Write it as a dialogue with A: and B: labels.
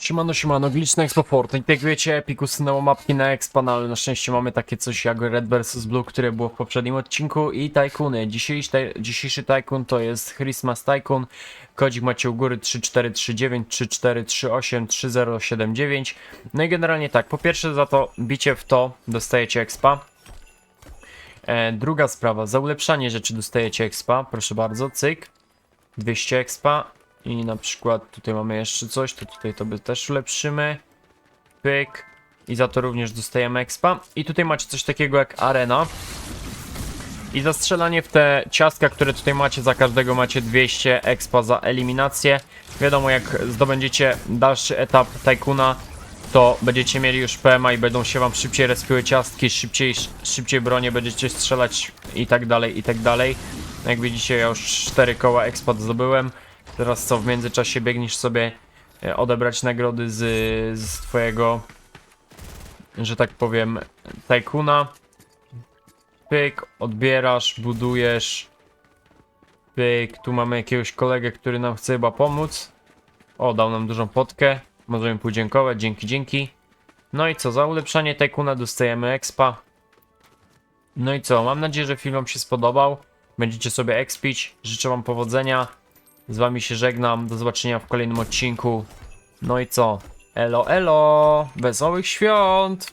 A: Siemano, siemano, Glitch Expo Fortnite. Jak wiecie, Epic usunęło mapki na Expa, no ale na szczęście mamy takie coś jak Red vs Blue, które było w poprzednim odcinku i Tycoony. Dzisiejszy, dzisiejszy to jest Christmas Tycoon. Kodzik macie u góry 3439 3438 3079. No i generalnie tak, po pierwsze za to bicie w to dostajecie Expa. E, druga sprawa, za ulepszanie rzeczy dostajecie Expa, proszę bardzo, cyk. 200 expa i na przykład tutaj mamy jeszcze coś, to tutaj to by też ulepszymy. Pyk. I za to również dostajemy expa. I tutaj macie coś takiego jak arena. I za strzelanie w te ciastka, które tutaj macie, za każdego macie 200 expa za eliminację. Wiadomo, jak zdobędziecie dalszy etap Tycoona, to będziecie mieli już PMA i będą się wam szybciej respiły ciastki, szybciej, szybciej bronie będziecie strzelać i tak dalej, i tak dalej. Jak widzicie, ja już 4 koła expat zdobyłem. Teraz co, w międzyczasie biegniesz sobie e, odebrać nagrody z, z twojego, że tak powiem, tajkuna. Pyk, odbierasz, budujesz. Pyk, tu mamy jakiegoś kolegę, który nam chce chyba pomóc. O, dał nam dużą potkę. Możemy podziękować, dzięki, dzięki. No i co, za ulepszanie tajkuna dostajemy expa. No i co, mam nadzieję, że film wam się spodobał. Będziecie sobie expić. Życzę wam powodzenia. Z wami się żegnam. Do zobaczenia w kolejnym odcinku. No i co? Elo, elo! Wesołych świąt!